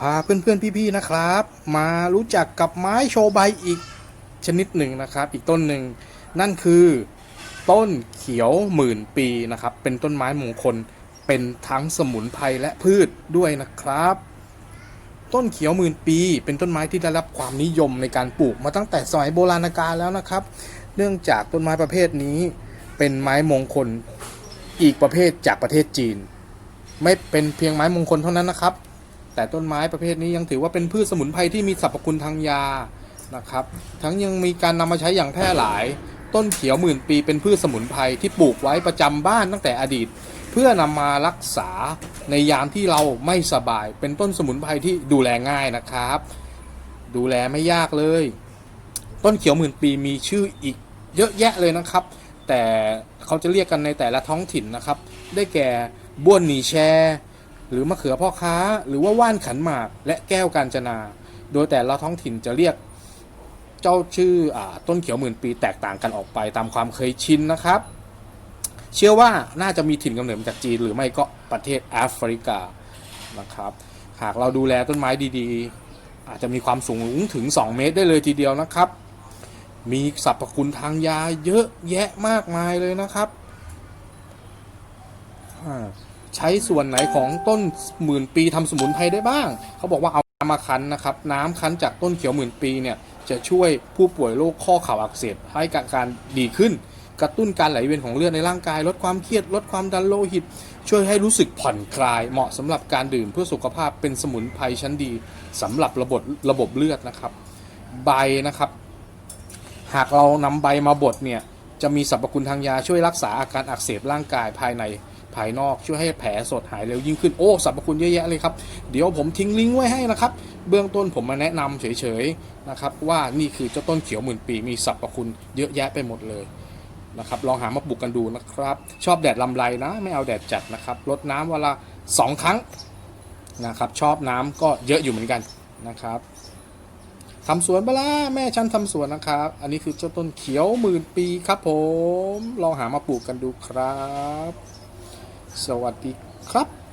พาเพื่อนๆพี่ๆนะครับ มารู้จักกับไม้โชใบอีกชนิดหนึ่งนะครับ อีกต้นหนึ่งนั่นคือต้นเขียวหมื่นปีนะครับ เป็นต้นไม้มงคลเป็นทั้งสมุนไพรและพืชด้วยนะครับ ต้นเขียวหมื่นปี เป็นต้นไม้ที่ได้รับความนิยมในการปลูกมาตั้งแต่สมัยโบราณกาลแล้วนะครับ เนื่องจากต้นไม้ประเภทนี้ เป็นไม้มงคลอีกประเภทจากประเทศจีน ไม่เป็นเพียงไม้มงคลเท่านั้นนะครับ แต่ต้นไม้ประเภทนี้ยังถือว่าเป็นพืชสมุนไพรที่มีสรรพคุณทางยานะครับ ทั้งยังมีการนำมาใช้อย่างแพร่หลาย ต้นเขียวหมื่นปีเป็นพืชสมุนไพรที่ปลูกไว้ประจำบ้านตั้งแต่อดีต เพื่อนำมารักษาในยามที่เราไม่สบาย เป็นต้นสมุนไพรที่ดูแลง่ายนะครับ ดูแลไม่ยากเลย ต้นเขียวหมื่นปีมีชื่ออีกเยอะแยะเลยนะครับ แต่เขาจะเรียกกันในแต่ละท้องถิ่นนะครับ ได้แก่บ้วนหนีแช หรือมะเขือพ่อค้า หรือว่าว่านขันหมาก และแก้วกาญจนา โดยแต่ละท้องถิ่นจะเรียกเจ้าชื่ออต้นเขียวหมื่นปีแตกต่างกันออกไปตามความเคยชินนะครับ เชื่อว่าน่าจะมีถิ่นกำเนิดมาจากจีนหรือไม่ก็ประเทศแอฟริกานะครับ หากเราดูแลต้นไม้ดีๆ อาจจะมีความสูงถึง 2 เมตรได้เลยทีเดียวนะครับ มีสรรพคุณทางยาเยอะแยะมากมายเลยนะครับ ใช้ส่วนไหนของต้นหมื่นปีทำสมุนไพรได้บ้าง เขาบอกว่าเอาน้ำมาคั้นนะครับน้ำคั้นจากต้นเขียวหมื่นปีเนี่ยจะช่วยผู้ป่วยโรคข้อเข่าอักเสบให้การดีขึ้น กระตุ้นการไหลเวียนของเลือดในร่างกาย ลดความเครียด ลดความดันโลหิต ช่วยให้รู้สึกผ่อนคลาย เหมาะสำหรับการดื่มเพื่อสุขภาพเป็นสมุนไพรชั้นดีสำหรับระบบระบบเลือดนะครับ ใบนะครับ หากเรานำใบมาบดเนี่ยจะมีสรรพคุณทางยาช่วยรักษาอาการอักเสบร่างกายภายใน ภายนอกช่วยให้แผลสดหายเร็วยิ่งขึ้นโอ้สรรพคุณเยอะแยะเลยครับ เดี๋ยวผมทิ้งลิงก์ไว้ให้นะครับ เบื้องต้นผมมาแนะนำเฉยๆนะครับ ว่านี่คือเจ้าต้นเขียวหมื่นปีมีสรรพคุณเยอะแยะไปหมดเลยนะครับลองหามาปลูกกันดูนะครับ ชอบแดดลำไรนะ ไม่เอาแดดจัดนะครับลดน้ำเวลาสองครั้งนะครับ ชอบน้ำก็เยอะอยู่เหมือนกันนะครับทำสวนไปละแม่ฉันทำสวนนะครับ อันนี้คือเจ้าต้นเขียวหมื่นปีครับผม ลองหามาปลูกกันดูครับ สวัสดีครับ